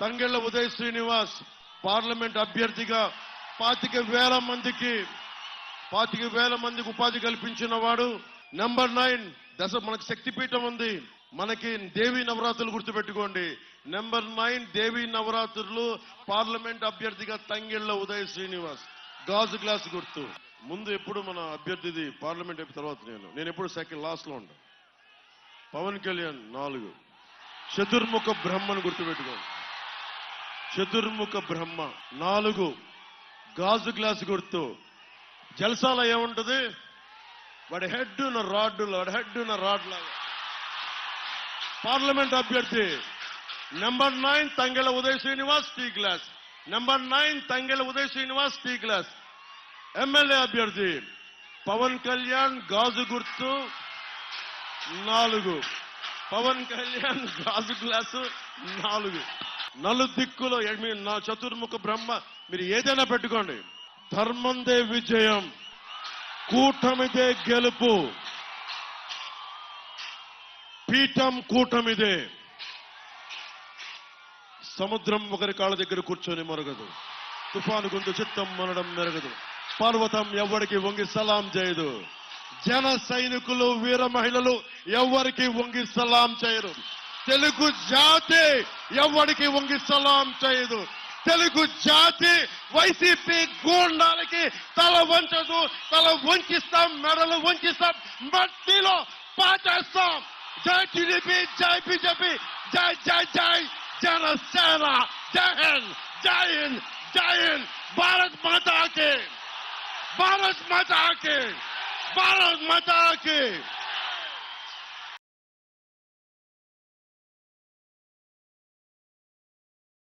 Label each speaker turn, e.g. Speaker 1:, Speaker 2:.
Speaker 1: Tangella Uday Srinivas parliament అభ్యర్థిగా పాతిక వేల మందికి పాతిక వేల మందికి ఉపాధి కల్పించిన వాడు. నెంబర్ నైన్ దశ మనకు శక్తిపీఠం ఉంది. మనకి దేవీ నవరాత్రులు గుర్తుపెట్టుకోండి. నెంబర్ నైన్ దేవీ నవరాత్రులు పార్లమెంట్ అభ్యర్థిగా తంగిళ్ళ ఉదయ్ శ్రీనివాస్. గాజు గ్లాస్ గుర్తు. ముందు ఎప్పుడు మన అభ్యర్థిది పార్లమెంట్ అయిపోయిన తర్వాత నేను. నేను ఎప్పుడు సెకండ్ లాస్ట్లో ఉంటాను పవన్ కళ్యాణ్ నాలుగు. చతుర్ముఖ బ్రహ్మను గుర్తుపెట్టుకోండి. చతుర్ముఖ బ్రహ్మ. నాలుగు గాజు గ్లాస్ గుర్తు జలసాల ఏముంటది వాడి హెడ్ ఉన్న రాడ్డు వాడి హెడ్ ఉన్న రాడ్ లాగా. పార్లమెంట్ అభ్యర్థి number nine Tangella Uday Srinivas tea glass. Number nine Tangella Uday Srinivas tea glass. MLA అభ్యర్థి పవన్ కళ్యాణ్ గాజు గుర్తు నాలుగు. పవన్ కళ్యాణ్ గాజు గ్లాసు నాలుగు. నలుదిక్కులో నా చతుర్ముఖ బ్రహ్మ మీరు ఏదైనా పెట్టుకోండి. ధర్మందే విజయం కూటమిదే గెలుపు పీఠం కూటమిదే. సముద్రం ఒకరి కాళ్ళ దగ్గర కూర్చొని మరగదు. తుఫాను గుందు చిత్తం మనడం మెరగదు. పర్వతం ఎవరికి వంగి సలాం చేయదు. జన సైనికులు వీర మహిళలు ఎవరికి వంగి సలాం చేయరు. తెలుగు జాతి ఎవరికి వంగి సలాం చేయదు. తెలుగు జాతి వైసీపీ గూండాలకి తల వంచదు. తల వంచిస్తాం మెడలు వంచిస్తాం మట్టిలో పాచేస్తాం. జై టీడీపీ జై బీజేపీ జై జై జై జనసేన. జై హింద్ జై హింద్ జై హింద్. భారత్ మాతా కి భారత్ మాతా కి భారత్ మాతా